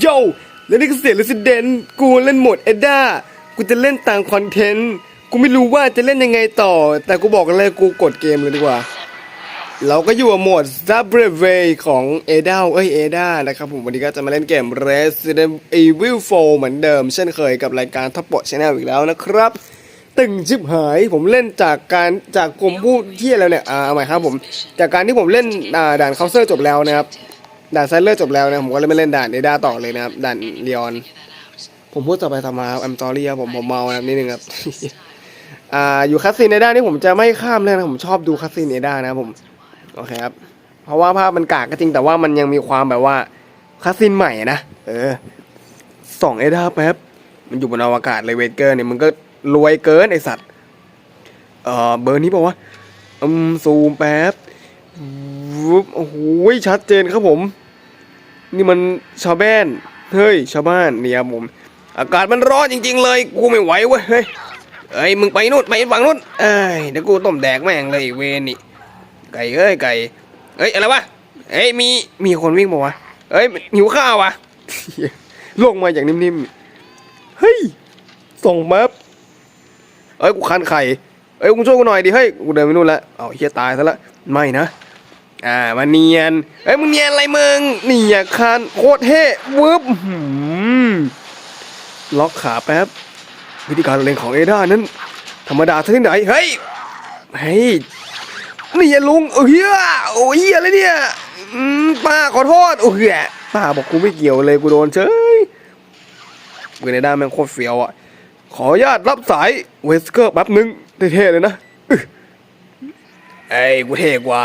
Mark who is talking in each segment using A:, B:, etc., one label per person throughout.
A: โยแล้วนี่ก็เสีย Resident กูเล่นโหมดเอด้ากูจะเล่นต่ามคอนเทนต์ กูไม่รู้ว่าจะเล่นยังไงต่อ แต่กูบอกเลยกูกดเกมเลยดีกว่า เราก็อยู่กับโหมด z a b r e v a y ของเอด้าเอ้ยเอด้านะครับผมวันนี้ก็จะมาเล่นเกม Resident Evil 4 เหมือนเดิม เช่นเคยกับรายการท็อปโปชแนลอีกแล้วนะครับ ตึงชิบหายผมเล่นจากการจากกลุ่มผู้ที่แล้วเนี่ยอ่าเอาใหม่ครับผม จากการที่ผมเล่นด่านเคาน์เตอร์จบแล้วนะครับ ด่านไซเลอร์จบแล้วนะผมก็เลยไม่เล่นด่านเอดาต่อเลยนะครับด่านเลียนผมพูดต่อไปทำมาแอมตอรี่ครับผมผมเมานะครับนิดนึงครับอ่าอยู่คัสซีนเอดานี่ผมจะไม่ข้ามเลยนะผมชอบดูคัสซีนเอดานะครับผมโอเคครับเพราะว่าภาพมันกากก็จริงแต่ว่ามันยังมีความแบบว่าคัสซินใหม่นะเออสองเอดาแป๊บมันอยู่บนอวกาศเลยเวเกอร์เนี่ยมันก็รวยเกินไอสัตว์เออเบอร์นี้บอกว่าอืมซูมแป๊บวุบโอ้โหชัดเจนครับผม นี่มันชาวบ้านเฮ้ยชาวบ้านเนี่ยผมอากาศมันร้อนจริง ๆ เลยกูไม่ไหวเว้ยเฮ้ยเอ้ยมึงไปนู่นไปฝั่งนู่นเอ้ยเดี๋ยวกูต้มแดกแม่งเลยเวนี่ไก่เอ้ยไก่เอ้ยอะไรวะเอ้ยมีมีคนวิ่งมาวะเอ้ยหิวข้าววะลงมาอย่างนิ่มๆเฮ้ยส่งแมปเอ้ยกูคันไข่เอ้ยกูช่วยกูหน่อยดิเฮ้ยกูเดินไปนู่นละเอาเฮียตายซะละไม่นะ อ่ามาเนียนเอ้ยมึงเนียนอะไรมึงนี่อะคันโคตรเท่วึบล็อกขาแป๊บวิธีการเล่นของเอด้านั้น ธรรมดาที่ไหนเฮ้ยเฮ้ยนี่อย่าลุงเออเฮียโอ้ยเฮียอะไรเนี่ยป้าขอโทษโอ้ยป้าบอกกูไม่เกี่ยวเลยกูโดนเฉยเวเนด้าแม่งโคตรเฟี้ยวอะขออนุญาตรับสายเวสเกอร์แป๊บนึงเท่ๆเลยนะ อึ๊ะเอ้ยกูเท่กว่า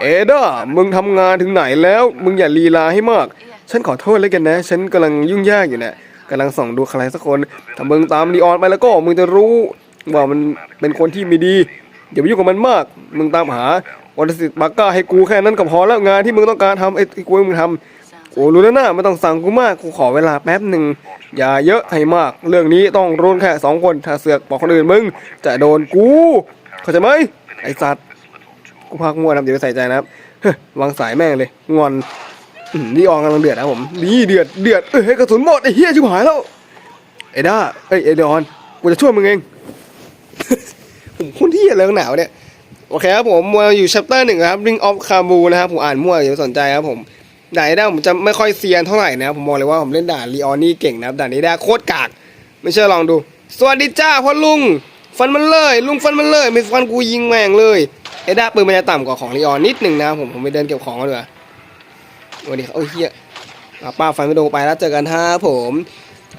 A: เอด้ามึงทำงานถึงไหนแล้ว มึงอย่าลีลาให้มาก ฉันขอโทษแล้วกันนะ ฉันกำลังยุ่งยากอยู่เนี่ยกำลังส่องดูใครสักคน ถ้ามึงตามลีออนไปแล้วก็มึงจะรู้ว่ามันเป็นคนที่ไม่ดี อย่าไปยุ่งกับมันมาก มึงตามหาวันสิทธิ์บาก้าให้กูแค่นั้นก็พอแล้วงานที่มึงต้องการทำไอ้ที่กูให้มึงทำโอ้รู้แล้วนะไม่ต้องสั่งกูมากกูขอเวลาแป๊บหนึ่งอย่าเยอะให้มาก เรื่องนี้ต้องรู้แค่สองคนถ้าเสือกบอกคนอื่นมึงจะโดนกู เข้าใจไหมไอ้สัตว์ กูพักมั่วนะเดี๋ยวไปใส่ใจนะครับวางสายแม่งเลยงอนนี่อองกำลังเดือดนะผมนี่เดือดเดือดเอ้ยกระสุนหมดไอ้เหี้ยชิบหายแล้วไอ้ด้าเอ้ยไอ้เดออนกูจะช่วยมึงเองผมคนที่อะไรหนาวเนี่ยโอเคครับผมมาอยู่ chapter หนึ่งครับ Ring of Kamu นะครับผมอ่านมั่วอย่าไปสนใจครับผมด่านนี้ได้ผมจะไม่ค่อยเซียนเท่าไหร่นะผมบอกเลยว่าผมเล่นด่านลีออนนี่เก่งนะครับด่านนี้ได้โคตรกาก ไม่เชื่อลองดู สวัสดีจ้าพ่อลุง ฟันมันเลย ลุงฟันมันเลยไม่ฟันกูยิงแม่งเลย ไอ้ด้าปืนมันจะต่ำกว่าของลีออนนิดหนึ่งนะผมผมไปเดินเก็บของกันดีกว่าสวัสดีครับโอ้ยเฮียป้าฟันไม่โดนไปแล้วเจอกันฮะผม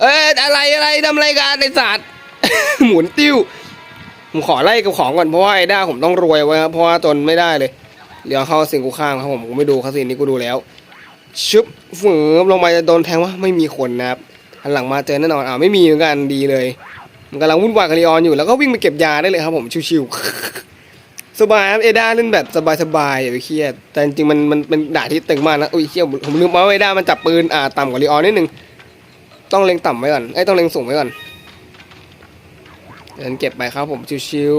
A: เอ้ยอะไรอะไรทำอะไรกันไอสัตว์หมุนติ้วผมขอไล่กับของก่อนเพราะว่าไอ้ด้าผมต้องรวยไว้ครับเพราะว่าจนไม่ได้เลยเดี๋ยวเข้าสิ่งกูข้างครับผมกูไม่ดูคาสินนี้กูดูแล้วชึบฝืบลงมาจะโดนแทงว่าไม่มีคนนะครับหันหลังมาเจอแน่นอนอ่าไม่มีเหมือนกันดีเลยมันกำลังวุ่นวายกับลีออนอยู่แล้วก็วิ่งไปเก็บยาได้เลยครับผมชิวๆ สบายครับเอด้าเล่นแบบสบายๆอย่าไปเครียด แต่จริงๆมันมันเป็นด่าที่ตึงมากนะอุ้ยเชี่ยผมลืมว่าเอด้ามันจับปืนอ่าต่ำกว่าลีออนนิดนึงต้องเล็งต่ำไว้ก่อนไอ้ต้องเล็งสูงไว้ก่อนเดินเก็บไปครับผมชิว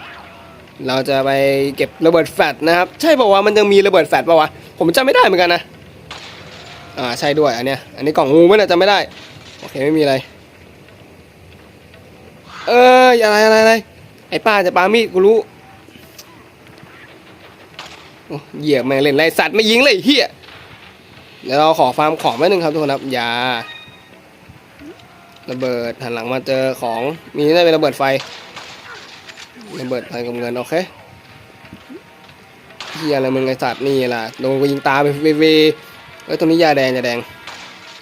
A: ๆเราจะไปเก็บระเบิดแฟลชนะครับใช่ป่าววะมันยังมีระเบิดแฟลชป่าวะผมจำไม่ได้เหมือนกันนะอ่าใช่ด้วยอันเนี้ยอันนี้กล่องงูไมเนี่ยจำไม่ได้โอเคไม่มีอะไร เอ้ยอะไรอะไรอะไรไอ้ป้าจะปามีดกูรู้ เหยียบแม่งเล่นไรสัตว์ไม่ยิงเลยเฮียเดี๋ยวเราขอฟาร์มของไว้หนึ่งครับทุกคนครับอยาระเบิดหันหลังมาเจอของมีได้เป็นระเบิดไฟระเบิดไฟกับเงินโอเคเฮียอะไรมึงไอสัตว์นี่ล่ะโดนกูยิงตาไปเวเวเอ้ยตรงนี้ยาแดงยาแดง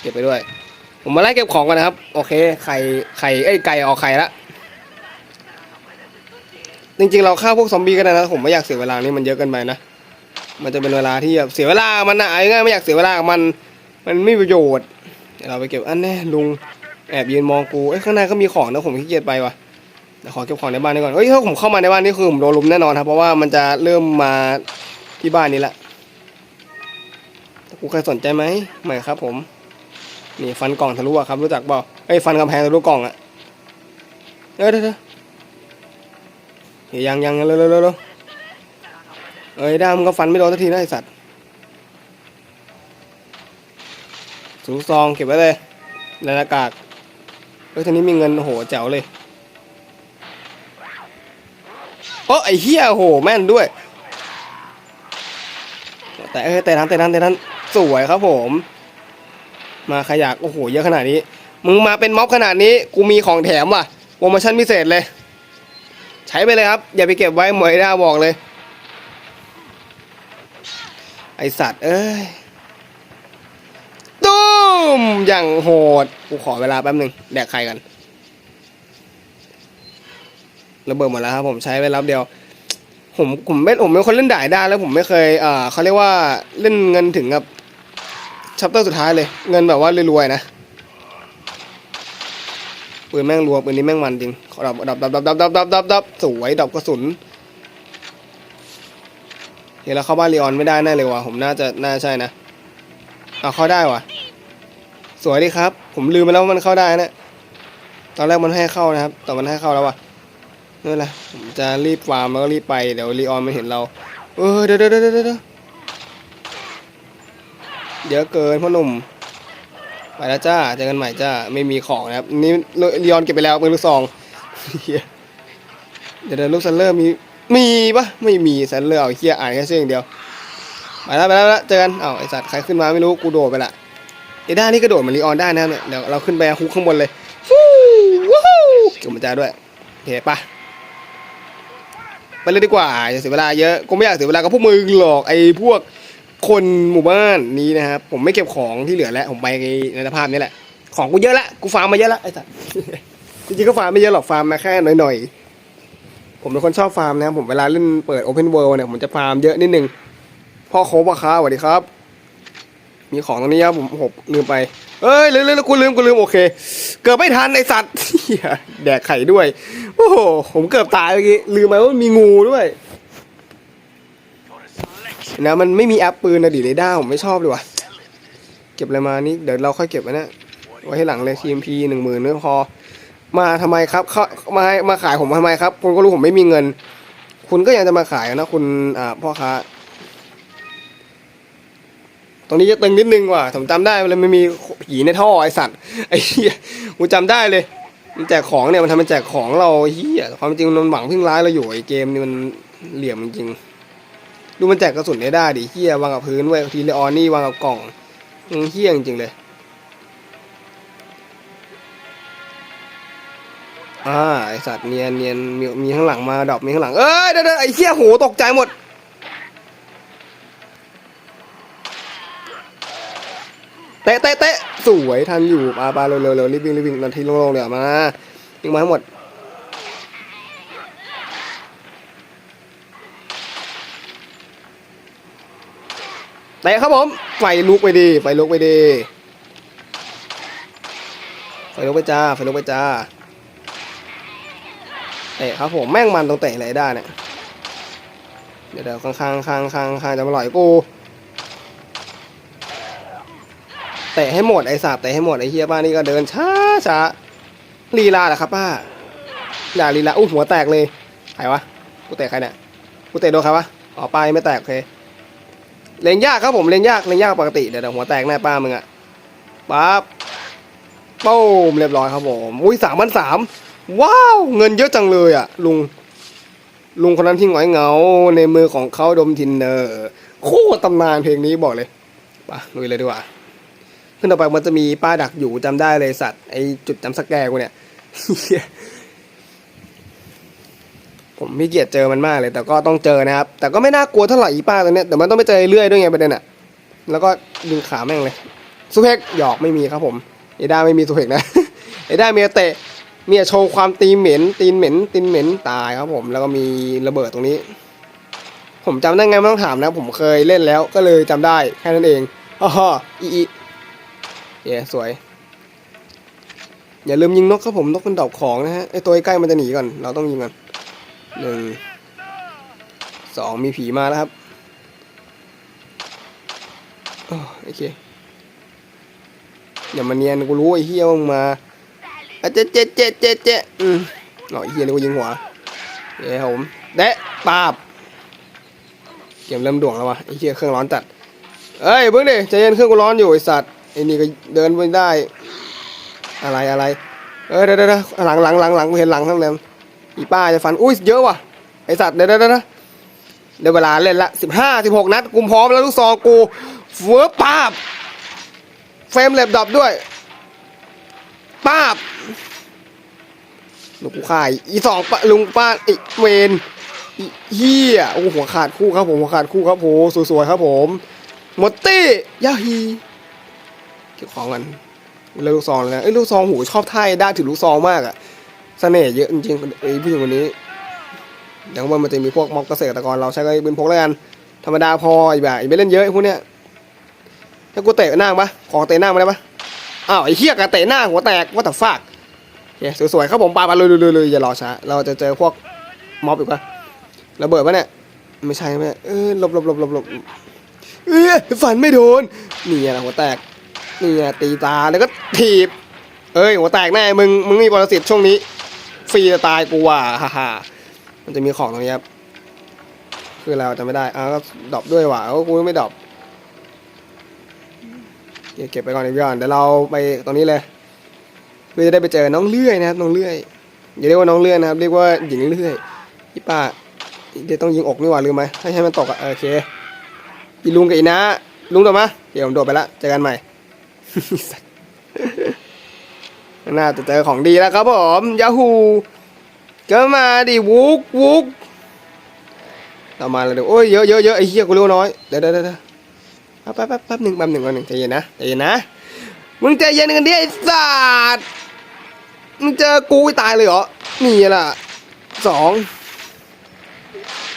A: เก็บไปด้วย ผมมาไล่เก็บของกันนะครับ โอเคไข่ไข่เอ้ไก่ออกไข่ละจริงๆเราฆ่าพวกซอมบี้ก็ได้นะผมไม่อยากเสียเวลานี่มันเยอะเกินไปนะ มันจะเป็นเวลาที่แบบเสียเวลา มันนะเอาง่ายไม่อยากเสียเวลามัน มันไม่ประโยชน์เดี๋ยวเราไปเก็บอันแน่ลุงแอบยืนมองกูเอ้ยข้างในก็มีของนะผมขี้เกียจไปว่ะขอเก็บของในบ้านนี้ก่อนเฮ้ยถ้าผมเข้ามาในบ้านนี่คือผมโดนลุมแน่นอนครับเพราะว่ามันจะเริ่มมาที่บ้านนี้ละกูเคยสนใจไหมไม่ครับ ผม นี่ฟันกล่องทะลุอะครับรู้จักเปล่าไอ้ยฟันกำแพงทะลุกล่องอะเดี๋ยวเดี๋ยวเดี๋ยวยังยังเร็วเร็วเร็ว เอ้ยด้ามึงก็ฟันไม่โดนสักทีนะไอสัตว์ถุงซองเก็บไว้เลยในหน้ากากเฮ้ยทีนี้มีเงินโหแจ๋วเลยโอ้ไอ้เหี้ยโหแม่นด้วย แต่เออแต่นั้นแต่นั้นแต่นั้นสวยครับผม มาขยากโอ้โหเยอะขนาดนี้ มึงมาเป็นม็อบขนาดนี้กูมีของแถมว่ะโปรโมชั่นพิเศษเลย ใช้ไปเลยครับ อย่าไปเก็บไว้เหมวยด้าบอกเลย ไอสัตว์ เอ้ยตุ้มอย่างโหด กูขอเวลาแป๊บหนึ่งแดกใครกัน ระเบิดหมดแล้วครับผมใช้ไปรับเดียว ผมผมไม่ผมเป็นคนเล่นด่ายได้แล้วผมไม่เคยเอ่อเขาเรียกว่าเล่นเงินถึงกับชัปเตอร์สุดท้ายเลย เงินแบบว่ารวยๆนะปืนแม่งรัวปืนนี้แม่งมันจริงดับดับดับดับดับดับดับดับดับสวยดับกระสุน เดี๋ยวเราเข้าบ้านลีออนไม่ได้แน่เลยว่ะผมน่าจะน่าใช่นะเอาเข้าได้ว่ะ สวยดีครับ ผมลืมไปแล้วว่ามันเข้าได้นะตอนแรกมันให้เข้านะครับแต่มันให้เข้าแล้วว่ะนี่แหละผมจะรีบฟาร์มแล้วก็รีบไปเดี๋ยวลีออนมันเห็นเรา เออเดี๋ยวเดี๋ยวเดี๋ยวเดี๋ยวเดี๋ยวเกินพ่อหนุ่มไปแล้วจ้าเจอกันใหม่จ้าไม่มีของนะครับนี่ลีออนเก็บไปแล้วปืนลูกซองเดี๋ยวลูกซันเลอร์มี มีปะไม่มีซันเลอเอาเฮียอ่านแค่ชื่ออย่างเดียวไปแล้วไปแล้วเจอกันเอ้าไอสัตว์ใครขึ้นมาไม่รู้กูโดดไปละไอด้านี่กระโดดเหมือนลีออนได้นะเนี่ยเดี๋ยวเราขึ้นไปฮุกข้างบนเลยฟู้วู้ฮู้เก็บมันจ้าด้วยโอเคปะไปเลยดีกว่าอย่าเสียเวลาเยอะกูไม่อยากเสียเวลากับพวกมึงหรอกไอพวกคนหมู่บ้านนี้นะครับผมไม่เก็บของที่เหลือแล้วผมไปในสภาพนี้แหละของกูเยอะละกูฟาร์มมาเยอะละไอ้สัสจริงๆก็ฟาร์มไม่เยอะหรอกฟาร์มมาแค่หน่อยๆ ผมเป็นคนชอบฟาร์มนะครับผมเวลาเล่นเปิด Open World เนี่ยผมจะฟาร์มเยอะนิดนึง พ่อโคบะค้าสวัสดีครับ มีของตรงนี้ครับผมผมลืมไป เอ้ยลืมลืมกูลืมกูลืมโอเค เกือบไม่ทันไอสัตว์แดกไข่ด้วย โอ้โห ผมเกือบตายเมื่อกี้ ลืมไปว่ามีงูด้วยนะมันไม่มีแอปปืนนะดิเรดาผมไม่ชอบเลยว่ะ เก็บอะไรมานี่เดี๋ยวเราค่อยเก็บไว้นะไว้ให้หลังเลย TMP หนึ่งหมื่นไม่พอ มาทำไมครับเขามาให้มาขายผมทำไมครับ คุณก็รู้ผมไม่มีเงิน คุณก็ยังจะมาขายนะคุณอ่าพ่อค้า ตรงนี้จะตึงนิดนึงว่ะผมจำได้เลยมันมีผีในท่อไอสัตว์ไอ้เหี้ยกูจำได้เลย มันแจกของเนี่ยมันทำมันแจกของเราเหี้ยความจริงมันหวังพึ่งร้ายเราอยู่ไอเกมนี่มันเหลี่ยมจริงๆดูมันแจกกระสุนได้ได้ดิเฮี้ยวางกับพื้นไว้ทีเลออนนี่วางกับกล่องเฮี้ยจริงๆเลย อ่าไอสัตว์เนียนเนียนมีมีข้างหลังมาดอกมีข้างหลังเอ้ยเดี๋ยวเดี๋ยวไอเฮียโหตกใจหมดเตะเตะเตะสวยทันอยู่ปาปาเร็วเร็วเร็วรีบวิ่งรีบวิ่งนาทีโล่งๆเลยอะมาวิ่งมาให้หมดเตะครับผมไฟลุกไปดีไฟลุกไปดีไฟลุกไปจ้าไฟลุกไปจ้า เตะครับผมแม่งมันตรงเตะไรได้เนี่ยเดี๋ยวเดี๋ยวข้างข้างข้างข้างข้างจะมาหล่อยกูเตะให้หมดไอ้สัตว์เตะให้หมดไอ้เฮียป้านี่ก็เดินช้าช้าลีลาเหรอครับป้าอย่าลีลาอู้หัวแตกเลยใครวะกูเตะใครเนี่ยกูเตะโดนใครวะอ๋อป้ายไม่แตกโอเคเล่นยากครับผมเล่นยากเล่นยากปกติเดี๋ยวเดี๋ยวหัวแตกแน่ป้ามึงอะปั๊บปุ้มเรียบร้อยครับผมอุ้ยสามพันสาม ว้าวเงินเยอะจังเลยอะลุง ลุงคนนั้นที่หงอยเหงาในมือของเขาดมทินเนอร์โคตรตำนานเพลงนี้บอกเลยไปลุยเลยดีกว่าขึ้นต่อไปมันจะมีป้าดักอยู่จำได้เลยสัตว์ไอจุดจำสแกกูเนี่ยผมไม่เกียดเจอมันมากเลย แต่ก็ต้องเจอนะครับ แต่ก็ไม่น่ากลัวเท่าไหร่อีป้าตัวเนี้ยแต่มันต้องไปเจอเรื่อยด้วยไงประเด็นอะแล้วก็ดึงขาแม่งเลยซูเพกหยอกไม่มีครับผมเอด้าไม่มีซูเพกนะเอด้ามีเตะ มีแต่โชว์ความตีเหม็น ตีนเหม็น ตีนเหม็นตายครับผม แล้วก็มีระเบิดตรงนี้ ผมจำได้ไงไม่ต้องถามนะ ผมเคยเล่นแล้วก็เลยจำได้แค่นั้นเองอ๋ออีอีเย้สวย อย่าลืมยิงนกครับผมนกเป็นดอกของนะฮะไอตัวใกล้มันจะหนีก่อน เราต้องยิงมันหนึ่งสองมีผีมาแล้วครับโอเคอย่ามาเนียนกูรู้ไอ้เฮี้ยว่ามึงมา เจ๊เจ๊เจ๊เจ๊เจ๊อืมหน่อยเฮียนี่กูยิงหัวเย้ครับผมเดะปาบเกมเริ่มด่วงแล้ววะไอ้เฮียเครื่องร้อนจัดเอ้ยเพิ่งดิใจเย็นเครื่องกูร้อนอยู่ไอสัตว์ไอ้นี่ก็เดินไม่ได้ อะไรอะไรเออเดี๋ยวเดี๋ยวเดะหลังหลังหลังหลังกูเห็นหลังทั้งนั้นอีป้าจะฟันอุ้ยเยอะว่ะไอสัตว์เดี๋ยวเดี๋ยวเดี๋ยวเดี๋ยวเวลาเล่นละสิบห้าสิบหกนัดกูพร้อมแล้วลูกซองกูเฟือป้าบเฟรมเล็บดรอปด้วย ป้าบลูกกูข่ายอีสองปะลุงป้าไอเวนเฮียโอ้หัวขาดคู่ครับผมหัวขาดคู่ครับผมสวยๆครับผมมดตี้ยาฮีเก็บของกันเลือกลูกซองเลยนะเอ้ยลูกซองหูชอบท่ายได้ถือลูกซองมากอะเสน่ห์เยอะจริงๆไอ้ผู้หญิงคนนี้อย่างว่ามันจะมีพวกม็อบเกษตรกรเราใช้ก็เป็นพกแล้วกันธรรมดาพออีแบบอีกไม่เล่นเยอะไอ้พวกเนี้ยถ้ากูเตะหน้าปะขอเตะหน้ามาได้ปะ อ้าวไอ้เหี้ยกระเตะหน้าหัวแตกว่าแต่ฟากโอเคสวยๆครับผมปาไปเลยเลยๆๆอย่ารอช้าเราจะเจอพวกม็อบอีกปะระเบิดปะเนี่ยไม่ใช่ไหมเออหลบหลบหลบหลบหลบเอ้ยฝันไม่โดนนี่ไงหัวแตกนี่ไงตีตาแล้วก็ถีบ เอ้ยหัวแตกแน่มึงมึงมีปรสิตช่วงนี้ฟรีจะตายกูว่ะฮ่าฮ่ามันจะมีของตรงนี้ครับคือเราจะไม่ได้อ้าวก็ดรอปด้วยว่ะเอ้ากูไม่ดรอป เก็บเก็บไปก่อนเดี๋ยวก่อนเดี๋ยวเราไปตรงนี้เลยเพื่อจะได้ไปเจอน้องเลื่อยนะครับน้องเลื่อยอย่าเรียกว่าน้องเลื่อยนะครับ เรียกว่าหญิงเลื่อยพี่ป้าเดี๋ยวต้องยิงอกนี่หว่าลืมไหมให้ให้มันตกอะโอเคอีลุงกับอีนะลุงโดดมาเดี๋ยวผมโดดไปละเจอกันใหม่น่าจะเจอของดีแล้วครับผมยาฮูก็มาดิวุกวุกเรามาแล้วเดี๋ยวโอ้ยเยอะเยอะเยอะไอ้เหี้ยกูเร็วน้อยเดี๋ยวเดี๋ยวเดี๋ยวเดี๋ยว แป๊บแป๊บแป๊บหนึ่งแป๊บหนึ่งแป๊บหนึ่งใจเย็นนะใจเย็นนะ มึงใจเย็นกันดิไอ้สัตว์มึงเจอกูตายเลยเหรอนี่ล่ะสอง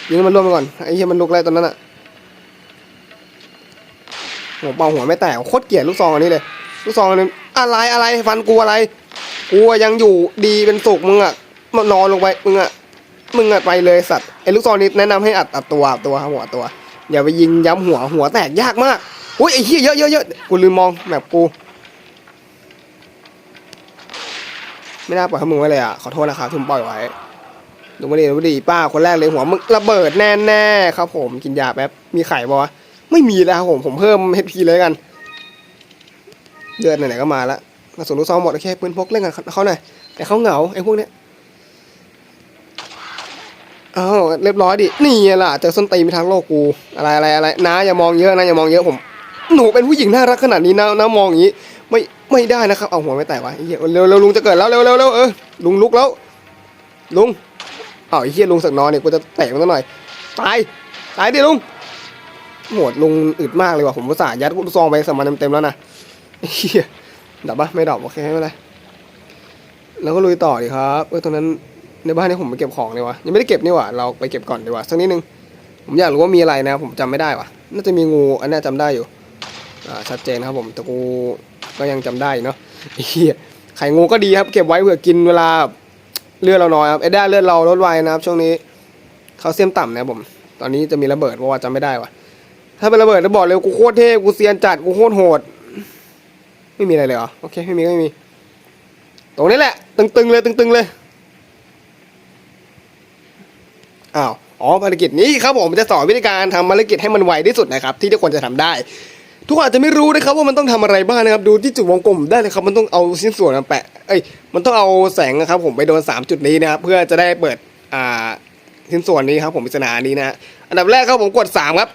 A: ยิงมันรวมไปก่อนไอ้เหี้ยมันลุกอะไรตอนนั้นอะหัวเป่าหัวไม่แตกโคตรเกลียดลูกซองอันนี้เลย ลูกซองอันนี้อะไรอะไรฟันกูอะไรกูยังอยู่ดีเป็นสุขมึงอะมานอนลงไปมึงอะมึงอะไปเลยสัตว์ไอ้ลูกซองนี้แนะนำให้อัดอัดตัวอัดตัวครับหัวตัว อย่าไปยิงย้ำหัวหัวแตกยากมากอุ้ยไอ้เหี้ยเยอะเยอะเยอะกูลืมมองแบบกู ไม่น่าปล่อยให้มึงไว้เลยอะขอโทษนะครับที่ผมปล่อยไว้ดูมาดีดูมาดีป้าคนแรกเลยหัวมึงระเบิดแน่แน่ๆครับผมกินยาแป๊บมีไข่ปะวะไม่มีแล้วครับผมผมเพิ่มเฮพีเลยกันเลือดไหนๆก็มาล้วกระสุนลูกซองหมดโอเคปืนพกเล่นกันเขาหน่อยแต่เขาเหงาไอ้พวกเนี้ย อ้าวเรียบร้อยดิ นี่ล่ะเจอส้นตีนไปทางโลกกู อะไรอะไรอะไรนะอย่ามองเยอะนะอย่ามองเยอะผม หนูเป็นผู้หญิงน่ารักขนาดนี้นะนะมองอย่างนี้ ไม่ไม่ได้นะครับ เอาหัวไม่แตกวะเร็วเร็วลุงจะเกิดแล้วเร็วเร็วเร็วเออลุงลุกแล้ว ลุงเอาไอ้เหี้ยลุงสักนอนเนี่ยกูจะแตกมันหน่อยตายตายดิลุงหมดลุงอึดมากเลยว่ะผมอุตส่ายัดลูกซองไปสมันเต็มๆแล้วนะไอ้เหี้ยดับปะไม่ดับโอเคไม่เป็นไรแล้วก็ลุยต่อดีครับเออตรงนั้น ในบ้านนี่ผมไปเก็บของเลยวะยังไม่ได้เก็บนี่ว่าเราไปเก็บก่อนดีกว่าสักนิดนึงผมอยากรู้ว่ามีอะไรนะผมจำไม่ได้วะน่าจะมีงูอันนี้จำได้อยู่อ่าชัดเจนครับผมแต่กูก็ยังจำได้เนาะไอ้เหี้ยไข่งูก็ดีครับเก็บไว้เผื่อกินเวลาเลือดเราน้อยครับเอด้าเลือดเราลดไวนะครับ ช่วงนี้เขาเซียมต่ำนะผม ตอนนี้จะมีระเบิดเพราะว่าจำไม่ได้ว่ะ ถ้าเป็นระเบิดจะบอกเลยกูโคตรเท่กูเซียนจัดกูโคตรโหด ไม่มีอะไรเลยเหรอโอเคไม่มีก็ไม่มี ตรงนี้แหละ ตึงๆเลยตึงๆเลย อ้าวอ๋อภารกิจนี้ครับผมจะสอนวิธีการทำภารกิจให้มันไวที่สุดนะครับ ที่ทุกคนจะทำได้ ทุกคนอาจจะไม่รู้นะครับว่ามันต้องทำอะไรบ้างนะครับ ดูที่จุดวงกลมได้เลยครับมันต้องเอาชิ้นส่วนมาแปะเอ้ยมันต้องเอาแสงนะครับ ผมไปโดน 3 จุดนี้นะครับเพื่อจะได้เปิดอ่าชิ้นส่วนนี้ครับ ผมปริศนานี้นะฮะอันดับแรกครับผมกด 3 ครับ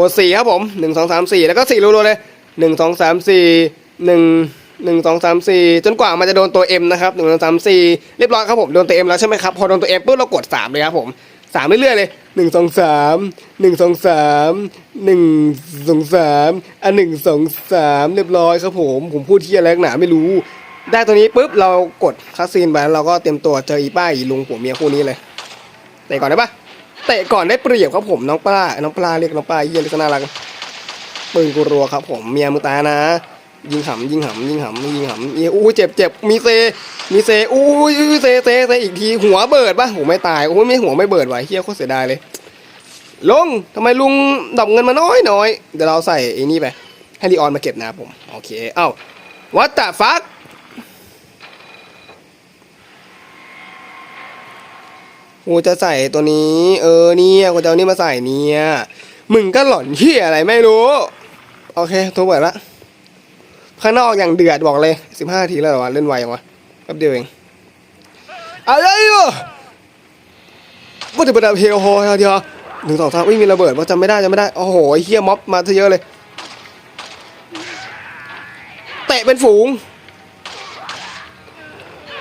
A: กด 4 ครับผม 1 2 3 4 แล้วก็4รัวๆเลย 1 2 3 4 1 1 2 3 4จนกว่ามันจะโดนตัว M นะครับ1 2 3 4เรียบร้อยครับผมโดนตัว M แล้วใช่ไหมครับพอโดนตัว M ปุ๊บเรากด3เลยครับผมสามเรื่อยๆเลยหนึ่งสองสามหนึ่งสองสามหนึ่งสองสามอะหนึ่งสองสามเรียบร้อยครับผมผมพูดที่อะไรนักหนาไม่รู้ ได้ตัวนี้ปุ๊บเรากดคาสซีนไปแล้วเราก็เตรียมตัวเจออีป้าอีลุงผัวเมียคู่นี้เลยเตะก่อนได้ปะเตะก่อนได้เปรียบครับผมน้องปลาน้องปลาเรียกน้องปลาเยี่ยมก็น่ารักปืนกูรัวครับผมเมียมึงตายนะ ยิงหำยิงหำยิงหำยิงหำเอ้ยอู้เจ็บเจ็บมีเซ มีเซอู้ยเซเซเซอีกทีหัวเบิดปะโหไม่ตายโอ้ยไม่หัวไม่เบิดว่ะเฮียโคตรเสียดายเลยลุงทำไมลุงดับเงินมาน้อยน้อยเดี๋ยวเราใส่ไอ้นี่ไปให้ลีออนมาเก็บนะผมโอเคเอ้าวัตตาฟักกูจะใส่ตัวนี้ เออเนี่ยกูจะเอานี่มาใส่เนี่ยมึงก็หล่อนเฮียอะไรไม่รู้ โอเคโทรเปิดละ ข้างนอกอย่างเดือดบอกเลยสิบห้าทีแล้วเหรอวะเล่นไวยังวะแป๊บเดียวเองอะไรอะว่าจะเป็นเพลโฮเดียวหนึ่งสองสามวิ่มีระเบิดว่าจำไม่ได้จำไม่ได้โอ้โหเฮียม็อบมาเยอะเลย เตะเป็นฝูง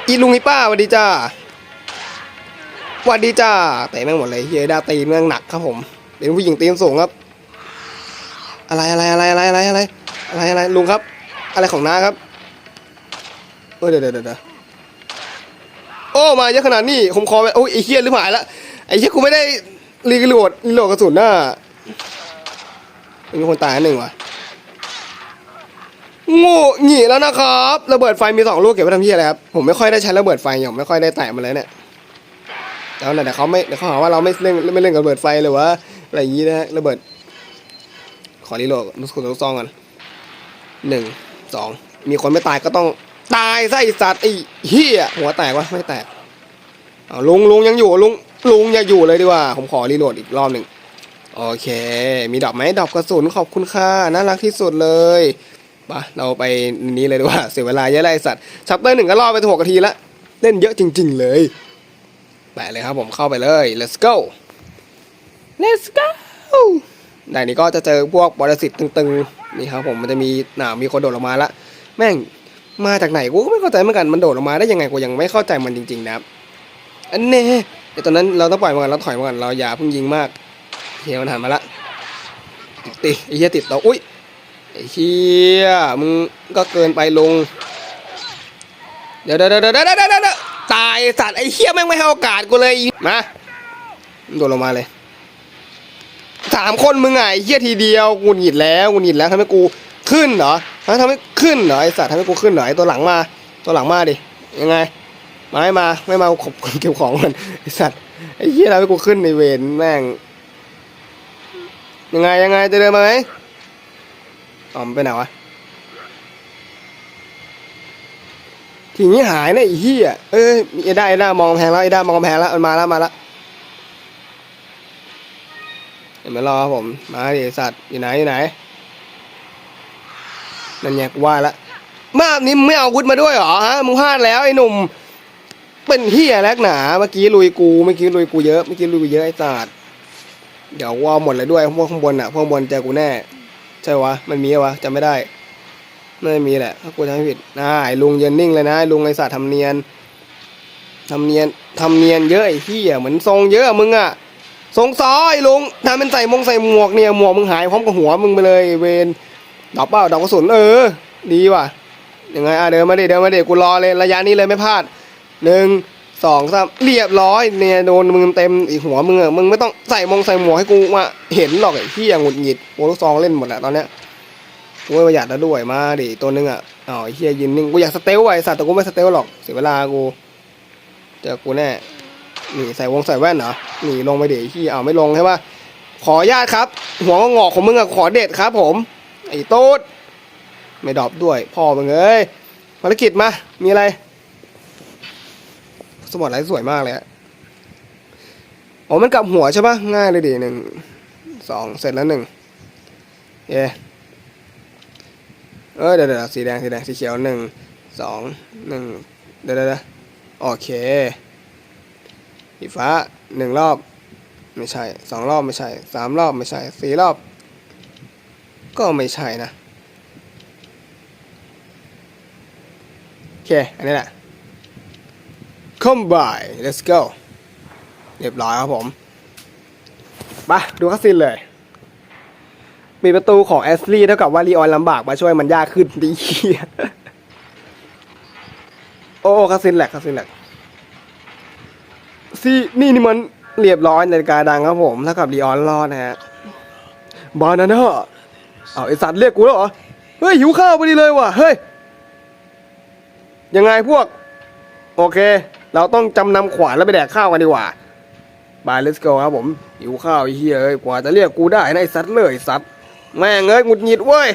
A: อีลุงอีป้าสวัสดีจ้าสวัสดีจ้าเตะแม่งหมดเลยเฮียดาตีแม่งหนักครับผมเป็นผู้หญิงตีนสูงครับ อะไรอะไรอะไรอะไรอะไรอะไรอะไรอะไรลุงครับ อะไรของน้าครับเออเดี๋ยวเดี๋ยวเดี๋ยวโอ้มาเยอะขนาดนี้ผมคอไปโอ้ยไอ้เฮียหรือหมายละไอ้เฮียกูไม่ได้รีโหลดรีโหลดกระสุนน่ะมีคนตายอันหนึ่งว่ะโง่หงีแล้วนะครับระเบิดไฟมีสองลูกเก็บไว้ทำเฮี้ยอะไรครับผมไม่ค่อยได้ใช้ระเบิดไฟอย่างไม่ค่อยได้แตะมันเลยเนี่ยแล้วนะแต่เขาไม่เดี๋ยวเขาหาว่าเราไม่เล่นไม่เล่นกับระเบิดไฟหรือว่าอะไรอย่างงี้นะฮะระเบิดขอรีโหลดลูกคุณลูกซองกันหนึ่ง สองมีคนไม่ตายก็ต้องตายซะไอสัตว์ไอ้เหี้ยหัวแตกวะไม่แตกเอาลุงลุงยังอยู่ลุงลุงอย่าอยู่เลยดีกว่า ผมขอรีโหลดอีกรอบหนึ่งโอเค มีดอกไหมดอกกระสุนขอบคุณค่ะน่ารักที่สุดเลยปะเราไปนี้เลยดีกว่าเสียเวลาเยอะไอ้สัตว์ชัปเตอร์หนึ่งก็รอไปถึงหกนาทีละเล่นเยอะจริง ๆ เลยแปะเลยครับผมเข้าไปเลย let's go let's go ด่านนี้ก็จะเจอพวกบอลสิตตึงๆ นี่ครับผมมันจะมีหนาวมีคนโดดลงมาละแม่งมาจากไหนกูก็ไม่เข้าใจเหมือนกันมันโดดลงมาได้ยังไงกูยังไม่เข้าใจมันจริงๆนะครับอันเน่ไอตอนนั้นเราต้องปล่อยมันกันเราถอยมันกันเราอย่าเพิ่งยิงมากเฮียมันหันมาละติไอเฮียติดเราอุ้ยไอเฮียมึงก็เกินไปลงเดี๋ยวเดี๋ยวเดี๋ยวเดี๋ยวเดี๋ยวเดี๋ยวตายสัตว์ไอเฮียแม่งไม่ให้โอกาสกูเลยมาโดดลงมาเลย สามคนมึงไงเฮียทีเดียวกูหงิดแล้วกูหงิดแล้วทำให้กูขึ้นเหรอฮะทำให้ขึ้นเหรอไอสัตว์ทำให้กูขึ้นเหรอไอตัวหลังมาตัวหลังมาดิยังไงมาไม่มาไม่มาขบเก็บของมันไอสัตว์ไอเฮียทำให้กูขึ้นในเวรแม่งยังไงยังไงจะเดินมาไหมอ๋อมไปไหนวะทีนี้หายนะไอเฮียเอ้ยไอด้าไอด้ามองแพงแล้วไอด้ามองแพงแล้วมันมาแล้วมาแล้ว เดี๋ยวมารอผม มาดิสัตว์อยู่ไหนอยู่ไหน นั่นไงกูว่าละ มาบนี้ไม่เอาวุธมาด้วยเหรอฮะมึงพลาดแล้วไอ้หนุ่ม เป็นเฮียแลกหนา เมื่อกี้ลุยกูเมื่อกี้ลุยกูเยอะเมื่อกี้ลุยกูเยอะไอ้สัตว์เดี๋ยวว่าหมดเลยด้วยพวกข้างบนอะพวกข้างบนเจอกูแน่ ใช่วะ มันมีวะจำไม่ได้ไม่มีแหละถ้ากูจำผิดนะไอ้ลุงยืนนิ่งเลยนะไอ้ลุงไอ้สัตว์ทำเนียนทำเนียนทำเนียนเยอะไอ้เฮียเหมือนทรงเยอะอะมึงอะ สงซอยลุงทำเป็นใส่มงใส่หมวกเนี่ยหมวกมึงหายพร้อมกับหัวมึงไปเลยเวนดอกเป้าดอกกระสุนเออ ดีว่ะยังไงอะเดินมาดิเดินมาดิกูรอเลยระยะนี้เลยไม่พลาดหนึ่งสองสามเรียบร้อยเนี่ยโดนมึงเต็มอีหัวมึงอะมึงไม่ต้องใส่มงใส่หมวกให้กูมาเห็นหรอกไอ้ที่อย่างหงุดหงิดโปรลูกซองเล่นหมดแหละตอนเนี้ยกูไม่ประหยัดแล้วด้วยมาดิตัวนึงอะอ๋อไอ้เฮียยืนนิ่งกูอยากสเตลไว้สัตว์แต่กูไม่สเตลหรอกเสียเวลากูเจอกูแน่ นี่ใส่วงใส่แว่นเหรอนี่ลงไปเดี๋ยวที่เอาไม่ลงใช่ปะขอญาตครับ หัวงอกของมึงอะขอเด็ดครับ ผมไอ้โต๊ดไม่ดรอปด้วยพ่อมึงเอ้ยภารกิจมามีอะไร สมอดไลท์สวยมากเลยอะอ๋อมันกลับหัวใช่ปะง่ายเลยดิหนึ่งสองเสร็จแล้วหนึ่งเย้เออเดี๋ยวเดี๋ยวสีแดงสีแดงสีเขียวหนึ่งสองหนึ่งเดี๋ยวเดี๋ยวเดี๋ยวโอเค สีฟ้าหนึ่งรอบ ไม่ใช่สองรอบไม่ใช่สามรอบไม่ใช่สี่รอบ ก็ไม่ใช่นะ โอเค อันนี้แหละ combine let's go เรียบร้อยครับผมไปดูคัสซินเลย มีประตูของแอสลีย์เท่ากับว่าลีออนลำบากมาช่วยมันยากขึ้นดี โอ้คัสซินแหลกคัสซินแหลก ซี่นี่นี่มันเรียบร้อยนาฬิกาดังครับผมเท่ากับดีออนรอดนะฮะบานาน่าเอาไอสัตว์เรียกกูแล้วเหรอเฮ้ยหิวข้าวพอดีเลยว่ะเฮ้ยยังไงพวก โอเค เราต้องจำนำขวานแล้วไปแดกข้าวกันดีกว่าบาย let's go ครับผมหิวข้าวเหี้ยเอ้ยกว่าจะเรียกกูได้นะไอสัตว์เลยสัตว์แม่งเอ้ยหงุดหงิดเว้ย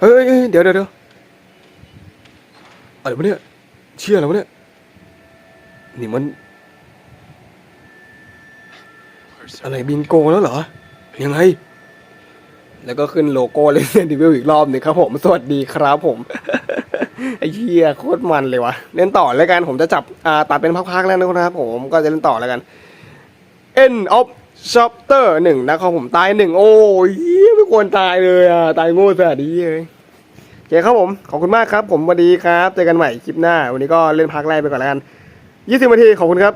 A: เฮ้ยเดี๋ยวเดี๋ยวเดี๋ยวอะไรวะเนี่ยเชื่อแล้ววะเนี่ย นี่มัน อะไรบิงโกแล้วเหรอ ยังไง แล้วก็ขึ้นโลโก้เล่นดีวิวอีกรอบหนึงครับผม สวัสดีครับผม ไอ้เหี้ยโคตรมันเลยวะเล่นต่อแล้วกัน ผมจะจับ อ่า ตัดเป็นพักๆแล้วนะครับผม ก็จะเล่นต่อแล้วกัน End of Chapter หนึ่งนะครับผมตายหนึ่ง โอ้ยเหี้ยไม่ควรตายเลยอะ ตายโง่ซะดีเลยโอเคครับผม ขอบคุณมากครับ ผมสวัสดีครับ เจอกันใหม่คลิปหน้า วันนี้ก็เล่นพักแรกไปก่อนแล้วกัน 20นาทีขอบคุณครับ